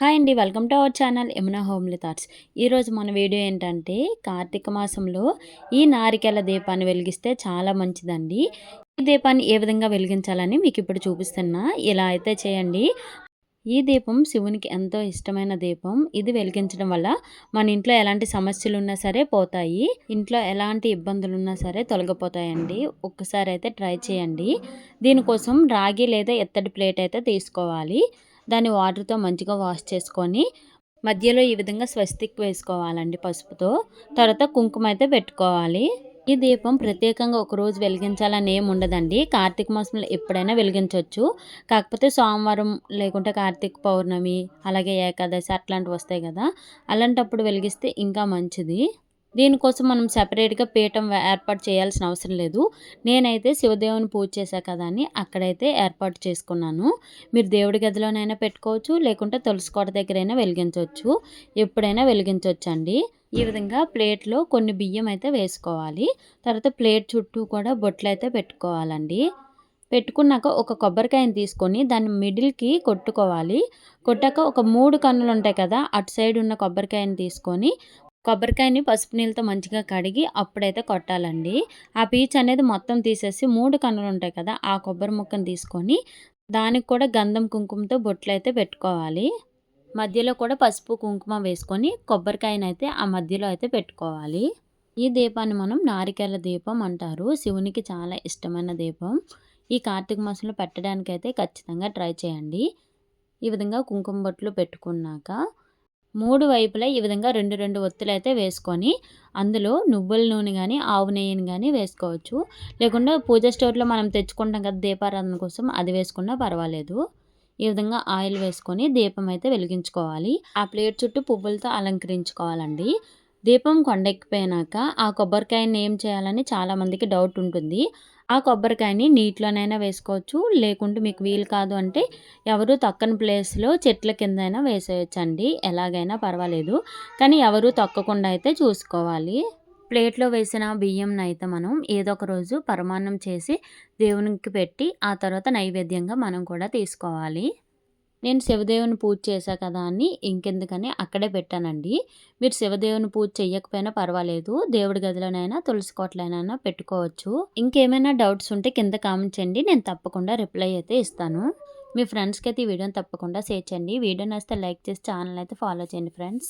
Hi అండి welcome to our channel Yamuna homely thoughts. ఈరోజు మన వీడియో ఏంటంటే కార్తీక మాసంలో ఈ నారికెల దీపాన్ని వెలిగిస్తే చాలా మంచిదండి. ఈ దీపాన్ని ఏ విధంగా వెలిగించాలని మీకు ఇప్పుడు చూపిస్తున్నా. ఇలా అయితే చేయండి. ఈ దీపం శివునికి ఎంతో ఇష్టమైన దీపం. ఇది వెలిగించడం వల్ల మన ఇంట్లో ఎలాంటి సమస్యలు ఉన్నా సరే పోతాయి. ఇంట్లో ఎలాంటి ఇబ్బందులు ఉన్నా సరే తొలగిపోతాయండి. ఒక్కసారి అయితే ట్రై చేయండి. దీనికోసం రాగి లేదా ఎత్తడి ప్లేట్ అయితే తీసుకోవాలి. దాన్ని వాటర్తో మంచిగా వాష్ చేసుకొని మధ్యలో ఈ విధంగా స్వస్తిక్ వేసుకోవాలండి పసుపుతో. తర్వాత కుంకుమ అయితే పెట్టుకోవాలి. ఈ దీపం ప్రత్యేకంగా ఒక రోజు వెలిగించాలని ఏమి ఉండదండి. కార్తీక మాసంలో ఎప్పుడైనా వెలిగించవచ్చు కాకపోతే సోమవారం లేకుంటే కార్తీక పౌర్ణమి అలాగే ఏకాదశి అట్లాంటివి వస్తాయి కదా. అలాంటప్పుడు వెలిగిస్తే ఇంకా మంచిది. దీనికోసం మనం సపరేట్గా పీఠం ఏర్పాటు చేయాల్సిన అవసరం లేదు. నేనైతే శివదేవుని పూజ చేశా కదా అని అక్కడైతే ఏర్పాటు చేసుకున్నాను. మీరు దేవుడి గదిలోనైనా పెట్టుకోవచ్చు లేకుంటే తులసి కోట దగ్గరైనా వెలిగించవచ్చు ఎప్పుడైనా వెలిగించవచ్చు అండి ఈ విధంగా ప్లేట్లో కొన్ని బియ్యం అయితే వేసుకోవాలి. తర్వాత ప్లేట్ చుట్టూ కూడా బొట్లు అయితే పెట్టుకోవాలండి. పెట్టుకున్నాక ఒక కొబ్బరికాయని తీసుకొని దాన్ని మిడిల్కి కొట్టుకోవాలి. కొట్టాక ఒక మూడు కన్నులు ఉంటాయి కదా అటు సైడ్ ఉన్న కొబ్బరికాయని తీసుకొని కొబ్బరికాయని పసుపు నీళ్ళతో మంచిగా కడిగి అప్పుడైతే కొట్టాలండి. ఆ పీచ్ అనేది మొత్తం తీసేసి మూడు కన్నులు ఉంటాయి కదా ఆ కొబ్బరి ముక్కను తీసుకొని దానికి కూడా గంధం కుంకుమతో బొట్లు అయితే పెట్టుకోవాలి. మధ్యలో కూడా పసుపు కుంకుమ వేసుకొని కొబ్బరికాయనైతే ఆ మధ్యలో అయితే పెట్టుకోవాలి. ఈ దీపాన్ని మనం నారికేల దీపం అంటారు. శివునికి చాలా ఇష్టమైన దీపం. ఈ కార్తీక మాసంలో పెట్టడానికైతే ఖచ్చితంగా ట్రై చేయండి. ఈ విధంగా కుంకుమ బొట్లు పెట్టుకున్నాక మూడు వైపులా ఈ విధంగా రెండు రెండు ఒత్తులు అయితే వేసుకొని అందులో నువ్వుల నూనె కానీ ఆవు నెయ్యిని కానీ వేసుకోవచ్చు. లేకుండా పూజ స్టోర్లో మనం తెచ్చుకుంటాం కదా దీపారాధన కోసం అది వేసుకున్నా పర్వాలేదు. ఈ విధంగా ఆయిల్ వేసుకొని దీపం అయితే వెలిగించుకోవాలి. ఆ ప్లేట్ చుట్టూ పువ్వులతో అలంకరించుకోవాలండి. దీపం కొండెక్కిపోయినాక ఆ కొబ్బరికాయని ఏం చేయాలని చాలామందికి డౌట్ ఉంటుంది. ఆ కొబ్బరికాయని నీటిలోనైనా వేసుకోవచ్చు. లేకుంటే మీకు వీలు కాదు అంటే ఎవరు తక్కని ప్లేస్లో చెట్ల కిందైనా వేసేయచ్చండి. ఎలాగైనా పర్వాలేదు. కానీ ఎవరు తక్కకుండా అయితే చూసుకోవాలి. ప్లేట్లో వేసిన బియ్యంని అయితే మనం ఏదో ఒక రోజు పరమాన్నం చేసి దేవునికి పెట్టి ఆ తర్వాత నైవేద్యంగా మనం కూడా తీసుకోవాలి. నేను శివదేవుని పూజ చేశా కదా అని ఇంకెందుకని అక్కడే పెట్టానండి. మీరు శివదేవుని పూజ చేయకపోయినా పర్వాలేదు. దేవుడి గదిలోనైనా తులసి కోట్లైనా పెట్టుకోవచ్చు. ఇంకేమైనా డౌట్స్ ఉంటే కింద కామెంట్ చేయండి. నేను తప్పకుండా రిప్లై అయితే ఇస్తాను. మీ ఫ్రెండ్స్కి అయితే ఈ వీడియోని తప్పకుండా షేర్ చేయండి. వీడియో నచ్చితే లైక్ చేసి ఛానల్ అయితే ఫాలో చేయండి ఫ్రెండ్స్.